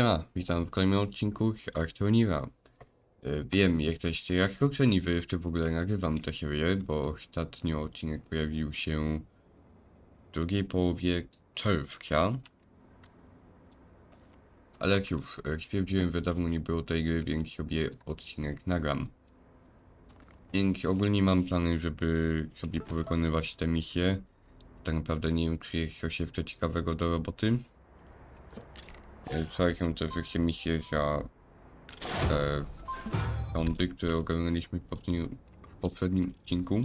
Ja, witam w kolejnym odcinku Arktoniwa. Wiem, jesteście jak oceniwy, jeszcze w ogóle nagrywam tę serię, bo ostatnio odcinek pojawił się w drugiej połowie czerwca. Ale już e, stwierdziłem, że dawno nie było tej gry, więc sobie odcinek nagram. Więc ogólnie mam plany, żeby sobie powykonywać te misje. Tak naprawdę nie wiem, czy jest coś jeszcze ciekawego do roboty. Te wszystkie misje za te sądy, które ogarnęliśmy w poprzednim, w poprzednim odcinku.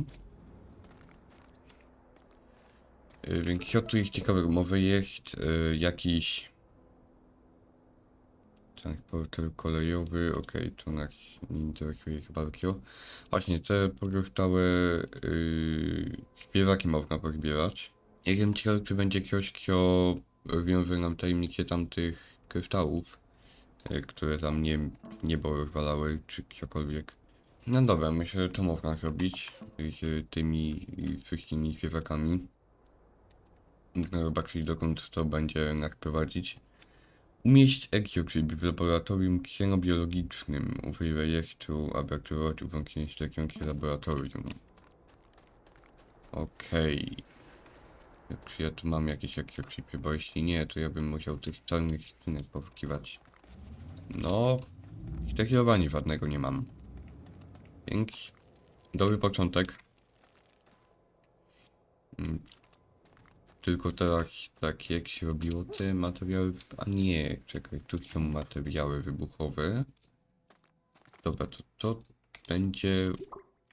Y, Więc co tu jest ciekawego? Może jest y, jakiś transporter kolejowy, okej, to nas nie interesuje chyba bardzo. Właśnie, te pozostałe yy, śpiewaki można pozbierać. Jestem ciekawy, czy będzie coś, co rozwiąże nam tajemnicę tamtych kryształów, e, które tam nie, niebo rozwalały, czy cokolwiek. No dobra, myślę, że to można zrobić z tymi wszystkimi śpiewakami. Można zobaczyć, dokąd to będzie nas prowadzić. Umieść egzochip w laboratorium ksenobiologicznym. Użyj rejestru, aby aktywować urządzenie śledzące laboratorium. Okej. Czy ja tu mam jakieś egzochipy, bo jeśli nie, to ja bym musiał tych czarnych skrzynek poszukiwać. No, zdecydowanie żadnego nie mam. Więc dobry początek. Mm, Tylko teraz tak jak się robiło te materiały, a nie, czekaj, tu są materiały wybuchowe. Dobra, to to będzie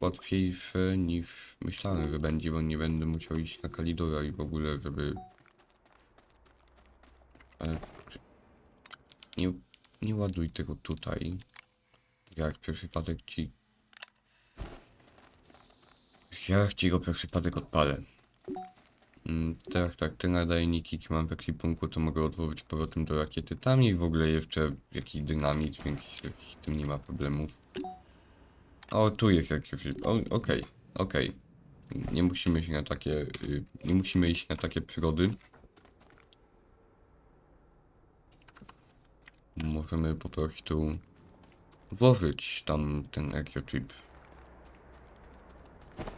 łatwiejsze niż myślałem, że będzie, bo nie będę musiał iść na kalidora i w ogóle, żeby... Ale... Nie, nie ładuj tego tutaj. Jak przez przypadek ci... Jak ci go przez przypadek odpalę. Mm, tak, tak, te nadajniki, jakie mam w ekwipunku, to mogę odłożyć powrotem do rakiety. Tam i w ogóle jeszcze jakiś dynamit, więc z tym nie ma problemów. O, tu jest jakiś... Okej, okej. Nie musimy iść na takie... y, Nie musimy iść na takie przygody. Możemy po prostu włożyć tam ten exochip.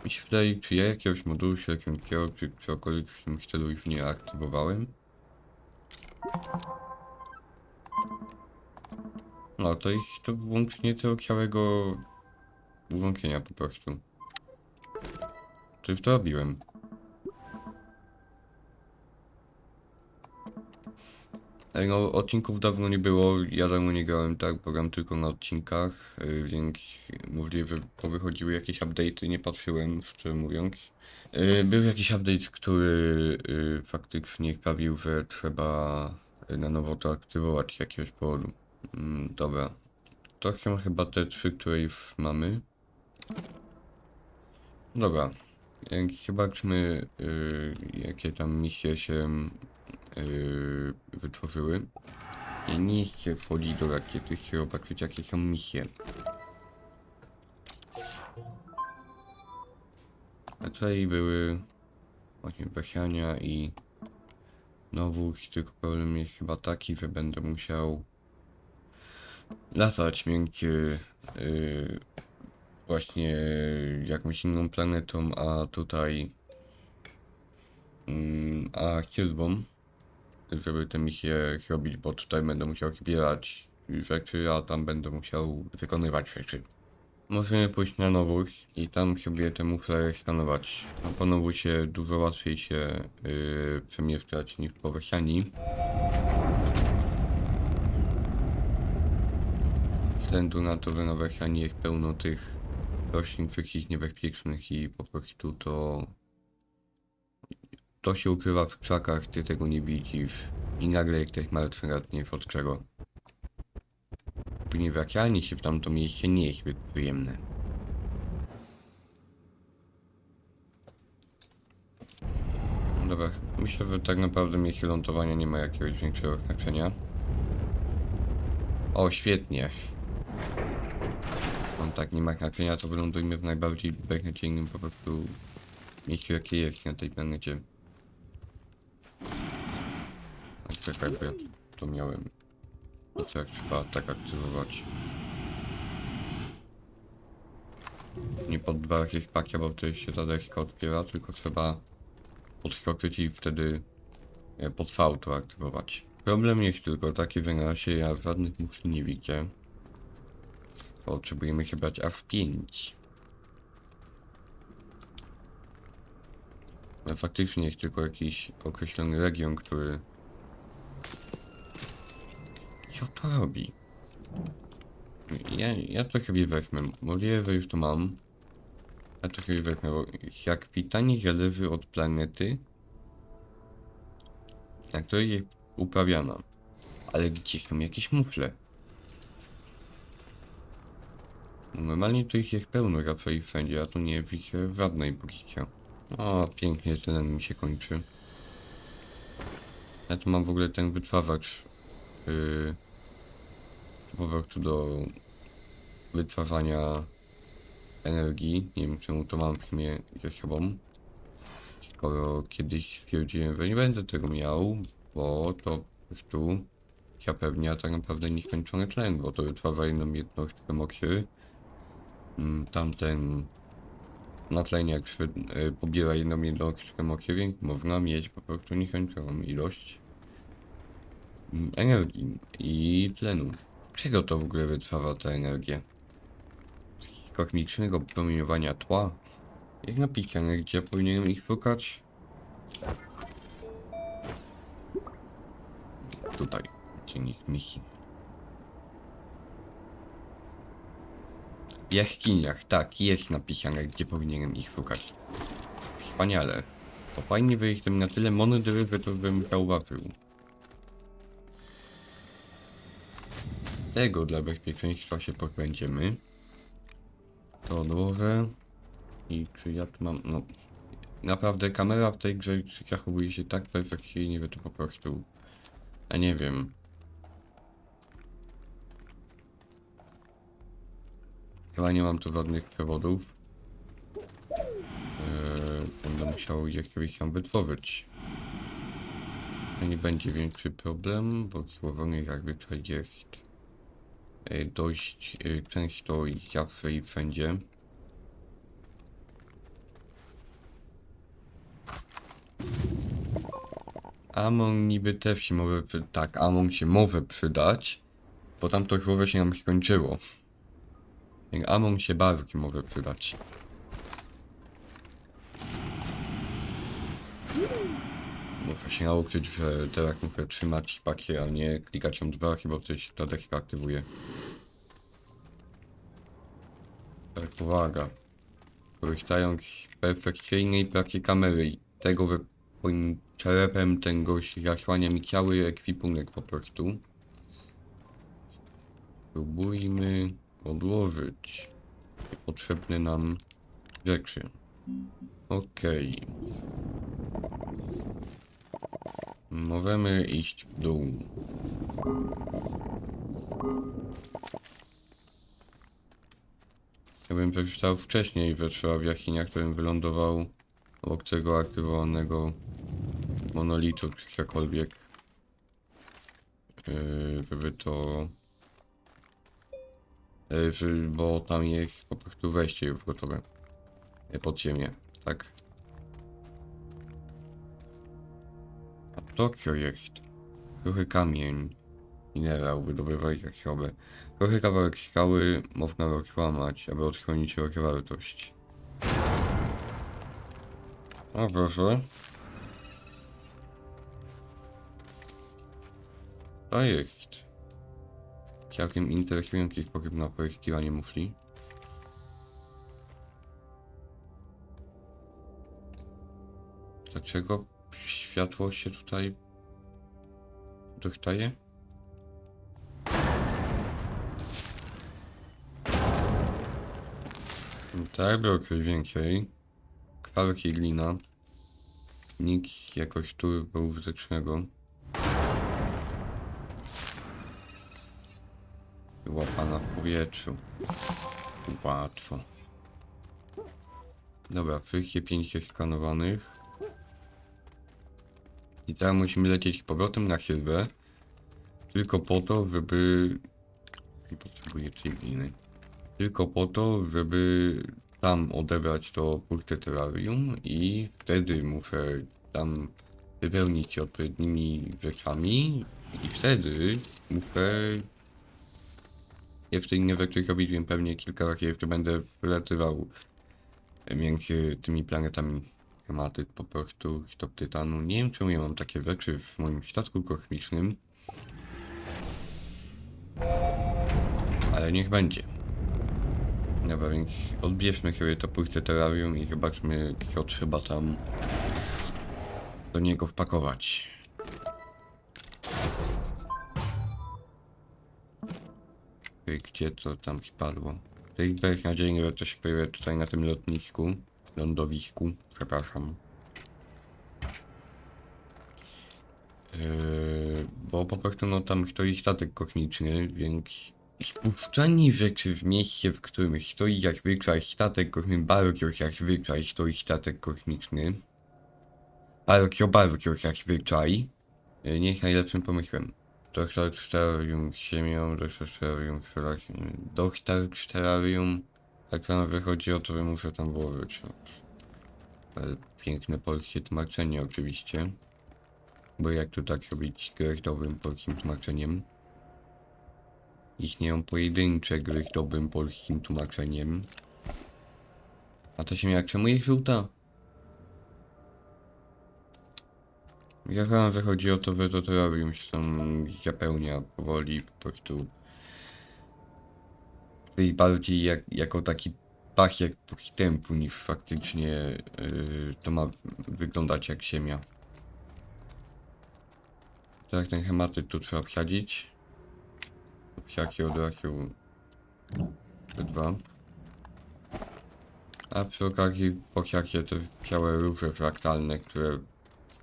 Mi się wydaje, czy ja jakiegoś modułu śledzącego, czy cokolwiek w tym stylu już nie aktywowałem. No, to jest to włączenie tego całego włączenia po prostu. To już to robiłem. Ej, no, odcinków dawno nie było, ja dawno nie grałem tak, bo gram tylko na odcinkach, y, więc możliwe, że powychodziły jakieś update'y, nie patrzyłem, szczerze mówiąc. Y, Był jakiś update, który y, faktycznie sprawił, że trzeba na nowo to aktywować z jakiegoś powodu. Mm, Dobra, to są chyba te trzy, które już mamy. Dobra, zobaczmy, y, jakie tam misje się yy, wytworzyły. I nie chcę wchodzić do rakiety, chcę zobaczyć jakie są misje. A tutaj były właśnie Besiania i Nowóz, tylko problem jest chyba taki, że będę musiał latać między yy, właśnie jakąś inną planetą, a tutaj mm, a Kiełbą żeby te misje zrobić, bo tutaj będę musiał zbierać rzeczy, a tam będę musiał wykonywać rzeczy. Możemy pójść na nowóz i tam sobie te mufle skanować. A po nowusie dużo łatwiej się yy, przemieszczać niż po Wesiani. Ze względu na to, że na Wesiani jest pełno tych roślin wszystkich niebezpiecznych i po prostu to to się ukrywa w krzakach, ty tego nie widzisz i nagle ktoś martwy nie od czego. Później wracaanie się w tamto miejsce nie jest zbyt przyjemne. No Dobra, myślę, że tak naprawdę miejsce lądowania nie ma jakiegoś większego znaczenia. O, świetnie. On tak nie ma znaczenia, to wylądujmy w najbardziej beznadziejnym po prostu miejscu jakie jest na tej planecie. A Czekaj, bo ja to miałem. to jak trzeba tak aktywować. Nie pod dwa jakieś pakia, bo wtedy się ta deska otwiera, tylko trzeba podskoczyć i wtedy e, pod V to aktywować. Problem jest tylko taki, że na razie ja żadnych muszli nie widzę. Potrzebujemy chyba aż 5. Ale faktycznie jest tylko jakiś określony region, który... Co to robi? Ja, ja chyba wezmę. Że już to mam. Ja chyba wezmę, bo jak pytanie zależy od planety, na której jest uprawiana. Ale gdzie są jakieś mufle? Normalnie tu ich jest pełno raczej wszędzie, a tu nie widzę żadnej co. O, pięknie ten mi się kończy. Ja tu mam w ogóle ten wytwarzacz yy, po do wytwarzania energii. Nie wiem czemu to mam w sumie ze sobą. Skoro kiedyś stwierdziłem, że nie będę tego miał, bo to po prostu zapewnia tak naprawdę nieskończony tlen, bo to wytwarza jedną jednostkę mocy. Mm, Tamten natleniak y, pobiera jedną jednostkę mocy, więc można mieć po prostu nieskończoną ilość mm, energii i tlenu. Czego to w ogóle wytwarza ta energia? Kosmicznego promieniowania tła? Jak napisane, gdzie powinienem ich szukać? Tutaj, dziennik misji. W jaskiniach, tak, jest napisane, gdzie powinienem ich szukać. Wspaniale. To fajnie, jestem na tyle mądry, że to bym zauważył. Tego dla bezpieczeństwa się pozbędziemy. To odłożę. I czy ja tu mam, no... Naprawdę kamera w tej grze zachowuje się tak perfekcyjnie, że to po prostu... Ja nie wiem. Chyba nie mam tu żadnych przewodów. Eee, będę musiał je kiedyś tam wytworzyć. To nie będzie większy problem, bo złożony jakby tutaj jest e, dość e, często i zawsze i wszędzie. Amon niby też się może. Tak, Amon się może przydać, bo tam to się nam skończyło. Jak Amon się bardzo może przydać. Muszę się nauczyć, że teraz muszę trzymać spację, a nie klikać ją dwa, chyba coś ta deska aktywuje. Tak, uwaga. Korzystając z perfekcyjnej pracy kamery tego, że czerepem tego zasłania mi cały ekwipunek po prostu. Spróbujmy odłożyć potrzebne nam rzeczy. Okej. Możemy iść w dół. Ja bym przeczytał wcześniej, że trzeba w jaskiniach, którym wylądował obok tego aktywowanego monolitu, czy cokolwiek. Yy, żeby to... Że- bo tam jest po prostu wejście już gotowe. Yy, Pod ziemię, tak? A to co jest? Trochę kamień. Minerał wydobywaj zasoby. Trochę kawałek skały można rozłamać, aby odchronić jego wartość. O proszę. To jest. Całkiem interesujący sposób na pozyskiwanie mufli. Dlaczego światło się tutaj dostaje? Tak, było coś więcej. Kwarki glina. Nic jakoś tu bezużytecznego. Łapana powietrzu. Łatwo. Dobra, wszystkie pięć skanowanych. I teraz musimy lecieć z powrotem na Sylwę. tylko po to, żeby... Nie potrzebuję tej gliny. Tylko po to, żeby tam odebrać to punkty terrarium i wtedy muszę tam wypełnić odpowiednimi rzeczami i wtedy muszę jeszcze inne rzeczy robić, więc pewnie kilka razy jeszcze będę wylatywał między tymi planetami tematy po prostu stop tytanu. Nie wiem czemu ja mam takie rzeczy w moim statku kosmicznym. Ale niech będzie. Dobra, więc odbierzmy sobie to punkty terrarium i zobaczmy, co trzeba tam do niego wpakować. Gdzie to tam spadło? Jest beznadziejnie, że to się pojawia tutaj na tym lotnisku. Lądowisku, przepraszam. Yy, bo po prostu no tam stoi statek kosmiczny, więc spuszczanie rzeczy w miejsce, w którym stoi zwykle statek kosmiczny, bardzo zwykle stoi statek kosmiczny. Bardzo, bardzo zwykle. yy, Nie jest najlepszym pomysłem. Dostarcz terrarium z ziemią, dostarcz terrarium roślin. Dostarcz terrarium. Tak samo wychodzi o to, muszę tam. Ale Piękne polskie tłumaczenie oczywiście. Bo jak to tak robić dobrym polskim tłumaczeniem? Istnieją pojedyncze gry polskim tłumaczeniem. A to się jak czemu jest żółta? Ja chyba, że chodzi o to, że to terrarium się tam zapełnia powoli, po prostu. Jest bardziej jak, jako taki pachiek postępu niż faktycznie yy, to ma wyglądać jak ziemia. Tak, ten hematyt tu trzeba wsadzić. Psiaki od razu dwa. A przy okazji po psiakie te białe róże fraktalne, które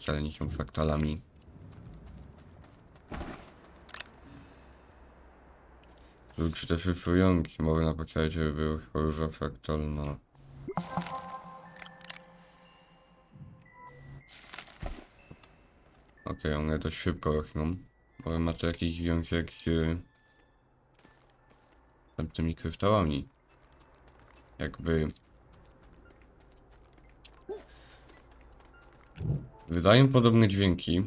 wcale nie są fraktalami. Czy te szyfrująki mogę na pokładzie, była róża fraktalna. Okej, one dość szybko rosną. Może ma to jakiś związek z tam tymi kryształami. Jakby wydają podobne dźwięki.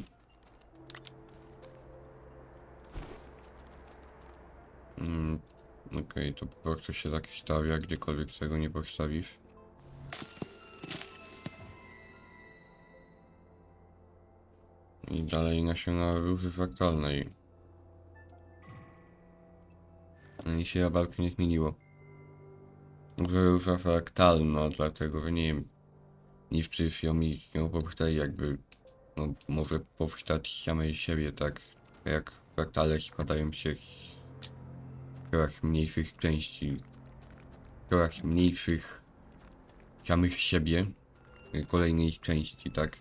Mm, Okej, to po prostu się tak stawia, gdziekolwiek tego nie postawisz. I dalej nasiona róży fraktalnej. No i się jabłko nie zmieniło. Może róża fraktalna, dlatego że nie wiem. Nie wczyfią ich ją powstać jakby. No, może powstać samej siebie, tak jak fraktale składają się z coraz mniejszych części, coraz mniejszych samych siebie, y, kolejnej części, tak?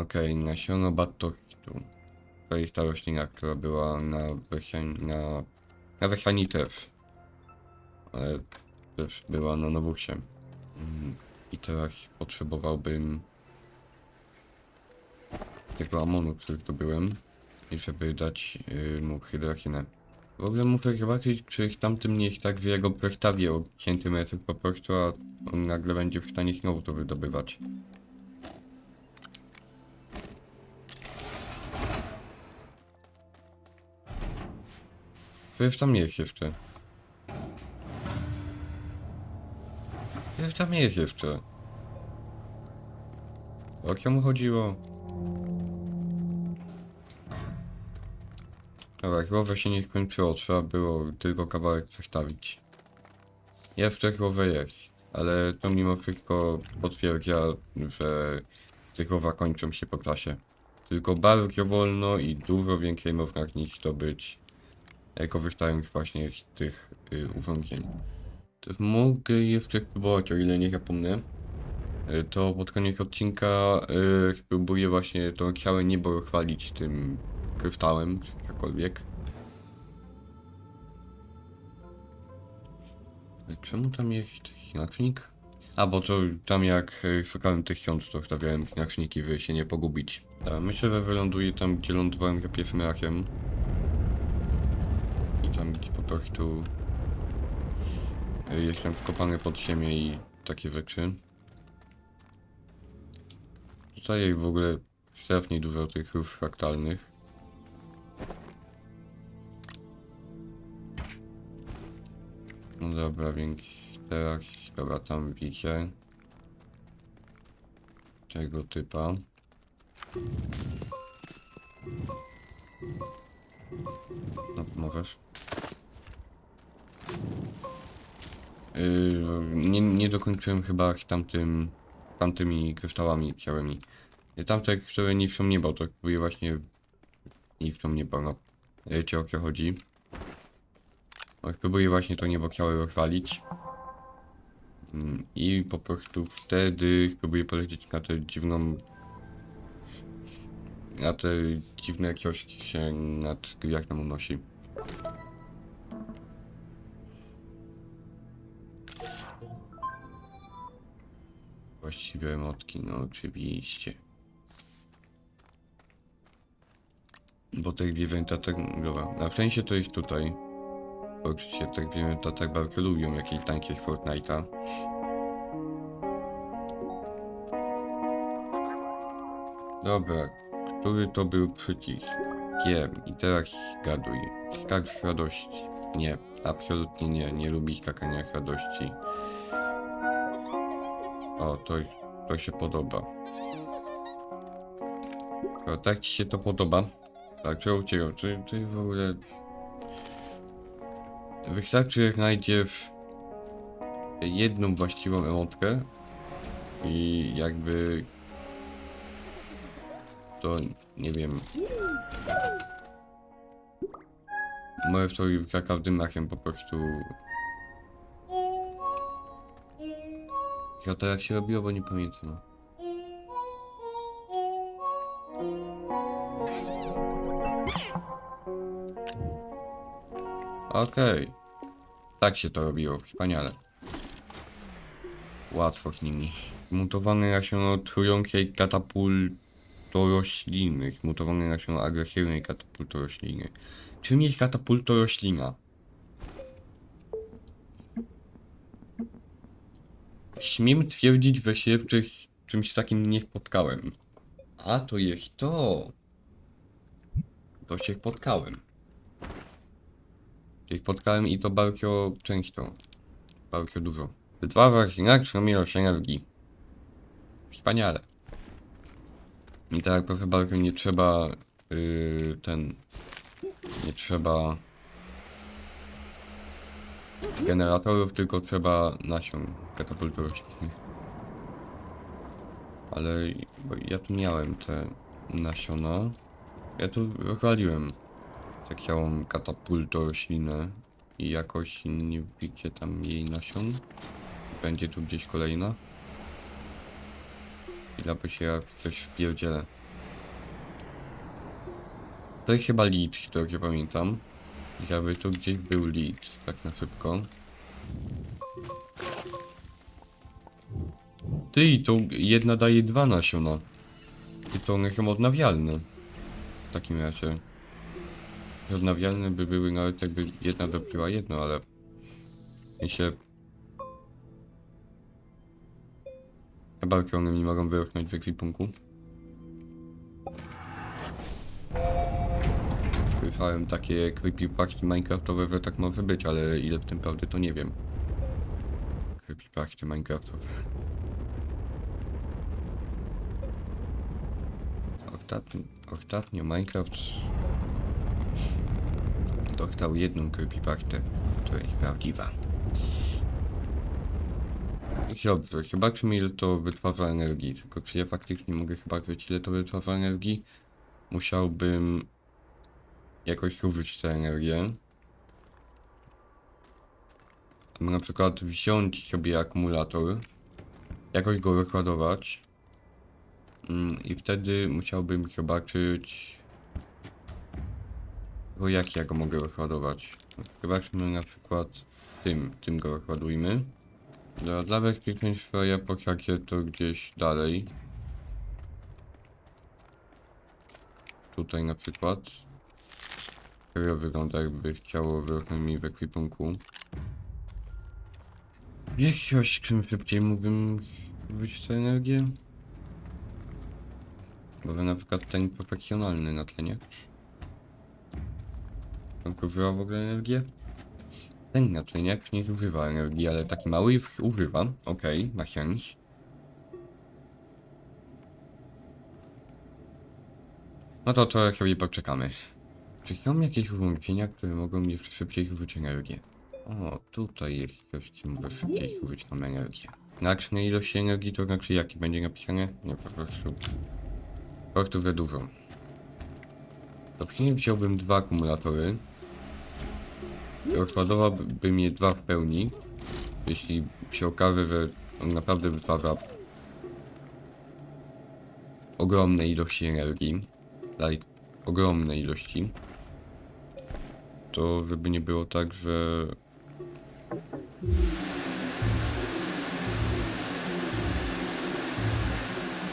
Okej, nasiono batokitu. Jest ta roślina, która była na wesiani, na, na też. Ale też była na nowusie. Mm, I teraz potrzebowałbym tego amonu, który zdobyłem. I żeby dać yy, mu hydrakinę. W ogóle muszę zobaczyć, czy tamtym nie jest tak, że ja go przestawię o centymetr po prostu, a on nagle będzie w stanie znowu to wydobywać. Przecież tam jest jeszcze. Przecież tam jest jeszcze. O co mu chodziło? Dobra, głowę się nie skończyło, trzeba było tylko kawałek przestawić. Jeszcze głowę jest, ale to mimo wszystko potwierdza, że te głowa kończą się po klasie. Tylko bardzo wolno i dużo więcej można z nich zdobyć korzystając właśnie z tych y, urządzeń. To mogę jeszcze spróbować, o ile nie zapomnę. Y, to pod koniec odcinka y, spróbuję właśnie to całe niebo chwalić tym kryształem, czy jakkolwiek. Czemu tam jest znacznik? A, bo to tam jak e, szukałem tych książ, to stawiałem znaczniki, by się nie pogubić. Myślę, że wyląduję tam, gdzie lądowałem za pierwszym rakiem. Tam, gdzie po prostu e, jestem wkopany pod ziemię i takie rzeczy. Tutaj w ogóle strasznie dużo tych rów fraktalnych. No dobra, więc teraz dobra tam widzę tego typa. No, możesz. Yy, nie, nie dokończyłem chyba tamtym, tamtymi kryształami białymi. I Tamte, które niszczą niebo, to próbuję właśnie niszczą niebo, no. Wiecie o co chodzi. No, próbuję właśnie to niebo ciało rozwalić. Mm, I po prostu wtedy próbuję polecieć na tę dziwną... Na te dziwne jakiegoś się nad gwiazdą unosi. Właściwie emotki, no oczywiście. Bo te zwierzęta tak... Dobra, na szczęście to ich tutaj. Bo oczywiście te zwierzęta tak bardzo lubią jakieś tanki z Fortnite'a. Dobra, który to był przycisk? Wiem, i teraz zgaduj. Skak z radości. Nie, absolutnie nie, nie lubi skakania radości. O, to, to się podoba. O, tak ci się to podoba? Tak, czy uciekał? Czy, czy w ogóle... Wystarczy, że znajdziesz jedną właściwą emotkę i jakby... To, nie wiem... Możesz to za każdym machem po prostu... Ja to jak się robiło, bo nie pamiętam. Okej. Tak się to robiło, wspaniale. Łatwo z nimi. Mutowane nasiono trującej katapultorośliny. Mutowane nasiono agresywnej katapultorośliny. Czym jest katapultoroślina? Śmiem twierdzić, że się w czymś, takim nie spotkałem. A to jest to. To się spotkałem. Się spotkałem i to bardzo często. Bardzo dużo. Wytwarzasz inaczej ilość energii. Wspaniale. I tak, proszę bardzo, nie trzeba yy, ten. Nie trzeba generatorów, tylko trzeba nasion katapultu roślinnych. Ale ja tu miałem te nasiona. Ja tu rozwaliłem tak całą katapultę roślinę i jakoś nie widzę tam jej nasion. Będzie tu gdzieś kolejna. Chwila, by się jak coś wpierdzielę. To chyba lead, to jak ja pamiętam. Jakby tu gdzieś był lead, tak na szybko. Ty, i to jedna daje dwa nasiona. I to one są odnawialne. W takim razie. Odnawialne by były nawet jakby jedna dopiła jedno, ale... Ja się... Chyba one mi mogą wyrochnąć w ekwipunku. Słyszałem takie creepypasty minecraftowe, że tak może być, ale ile w tym prawdy to nie wiem. Creepypasty minecraftowe. Ostatnio, ostatnio Minecraft dostał jedną creepypastę, która jest prawdziwa. Dobrze, zobaczymy ile to wytwarza energii, tylko czy ja faktycznie mogę chyba wiedzieć ile to wytwarza energii? Musiałbym jakoś użyć tę energię. Na przykład wziąć sobie akumulator, jakoś go rozładować mm, i wtedy musiałbym zobaczyć bo jak ja go mogę rozładować. Zobaczmy na przykład tym, tym go rozładujmy. Dla, dla bezpieczeństwa ja potrafię to gdzieś dalej. Tutaj na przykład. Serio wygląda jakby chciało trochę mi w ekwipunku. Jakiegoś czym szybciej mógłbym zdobyć tę energię? Może na przykład ten profesjonalny na tlenie. On używa w ogóle energię? Ten na tleniak nie zużywa energii, ale taki mały już używa. Okej, ma sens. No to trochę sobie poczekamy. Czy są jakieś urządzenia, które mogą mi szybciej zużyć energię? O, tutaj jest coś, co może szybciej zużyć nam energię. Znaczne ilości energii, to znaczy jakie będzie napisane? Nie, po prostu... Po prostu za dużo. To wziąłbym dwa akumulatory. Rozładowałbym je dwa w pełni. Jeśli się okaże, że on naprawdę wytwarza ogromne ilości energii, dalej ogromne ilości, to żeby nie było tak, że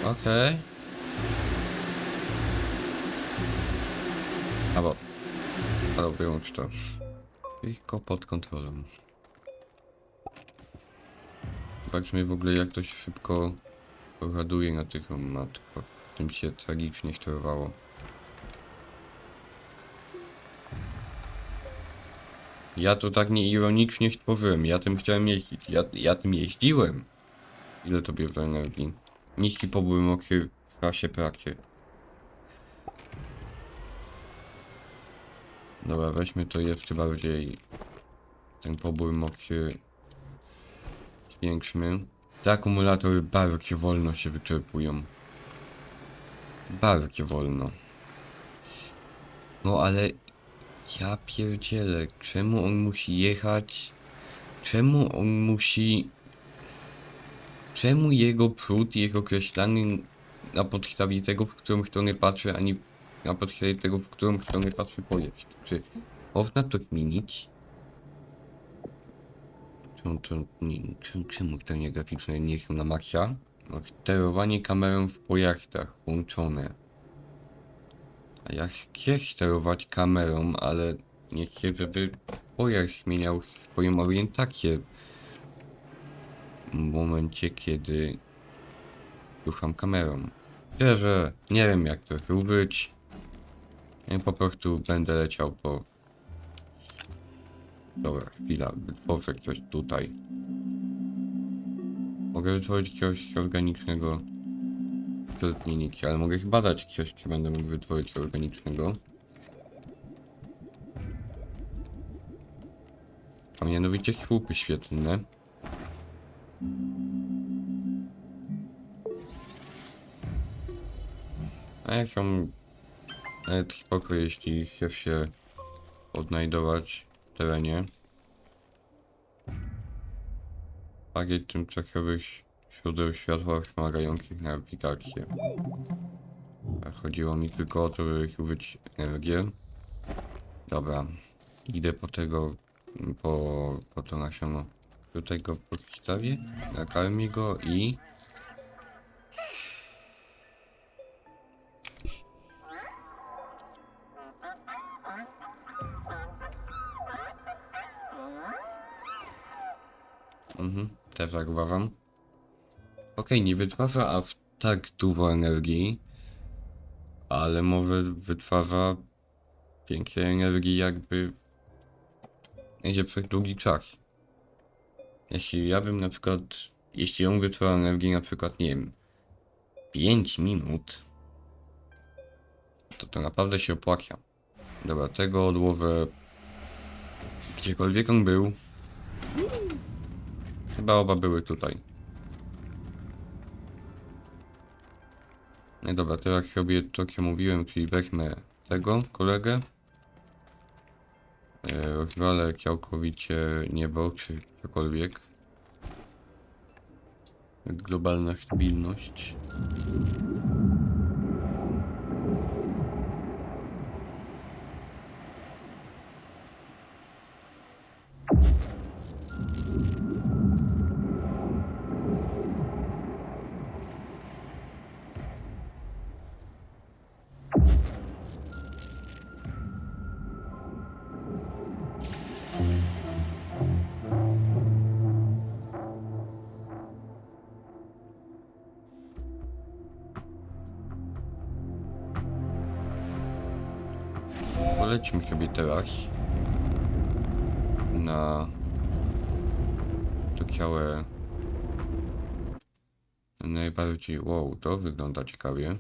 Okej. Albo... Albo wyłącz to. Tylko pod kontrolą. Zobaczmy w ogóle jak to się szybko poraduje na tych matko. Tym się tragicznie sterowało. Ja to tak nie ironicznie stworzyłem, ja tym chciałem jeździć, ja, ja tym jeździłem. Ile to bierze energii? Niski pobór mokry w czasie pracy. Dobra, weźmy to jeszcze bardziej. Ten pobór mokry zwiększmy. Te akumulatory bardzo wolno się wyczerpują. Bardzo wolno. No ale ja pierdzielę, czemu on musi jechać? Czemu on musi... Czemu jego przód jest określany na podstawie tego, w którą stronę patrzy, a nie na podstawie tego, w którą stronę patrzy pojazd? Czy można to zmienić? Czemu to nie, czemu, czemu te graficzne nie są na maksa? Sterowanie kamerą w pojazdach włączone. Ja chcę sterować kamerą, ale nie chcę, żeby pojazd zmieniał swoją orientację. W momencie, kiedy ruszam kamerą. Szczerze, nie wiem jak to zrobić. Ja po prostu będę leciał po... Dobra, chwila, wytworzę coś tutaj. Mogę wytworzyć coś organicznego Ale mogę chyba dać coś, co będę mógł wytworzyć organicznego. A mianowicie słupy świetlne. A jak są nawet spoko, jeśli chce się odnajdować w terenie. Pakiet tymczasowych źródeł światła wspomagających nawigację. A Chodziło mi tylko o to, by użyć energię. Dobra, idę po tego, po, po to nasiono. Tutaj go podstawię, nakarmię go i... Mhm, też tak. Okej, nie wytwarza aż tak dużo energii, ale może wytwarza więcej energii jakby idzie przez długi czas. Jeśli ja bym na przykład, jeśli on wytwarza energię na przykład, nie wiem, 5 minut, to to naprawdę się opłaca. Dobra, tego odłowę gdziekolwiek on był. Chyba oba były tutaj. Nie dobra, teraz sobie to co mówiłem, czyli weźmę tego kolegę. E, Rozwalę całkowicie niebo, czy cokolwiek. Globalna stabilność. Lećmy sobie teraz na to ciałe najbardziej, wow, to wygląda ciekawie.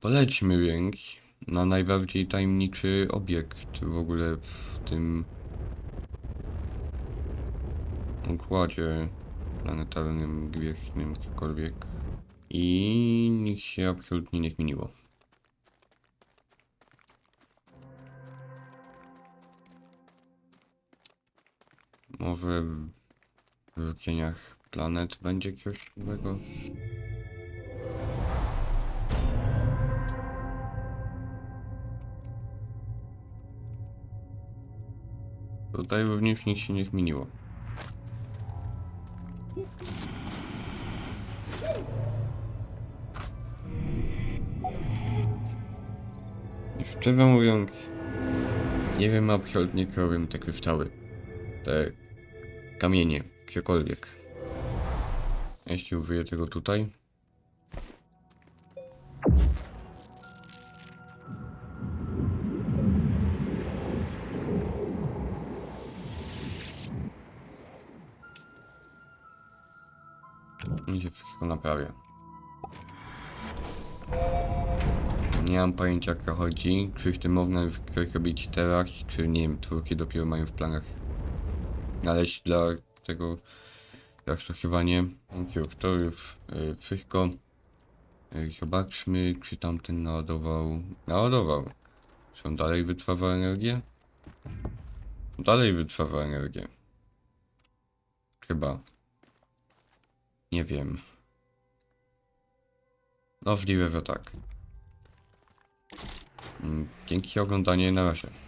Polećmy więc na najbardziej tajemniczy obiekt w ogóle w tym układzie planetarnym, gwiezdnym, cokolwiek. I niech się absolutnie nie zmieniło. Może w wrzuceniach planet będzie coś nowego? Tutaj również nic się nie zmieniło. Szczerze mówiąc, nie wiem absolutnie, kto robią te kryształy. Te kamienie, cokolwiek. Jeśli użyję tego tutaj. I się wszystko naprawia. Nie mam pojęcia jak to chodzi. Czy to można już robić teraz, czy nie wiem, twórki dopiero mają w planach znaleźć dla tego zastosowanie. No cóż, to już y, wszystko. Y, zobaczmy, czy tamten naładował. Naładował. Czy on dalej wytwarza energię? Dalej wytwarza energię. Chyba. Nie wiem. Możliwe, że tak. Mm, Dzięki za oglądanie, na razie.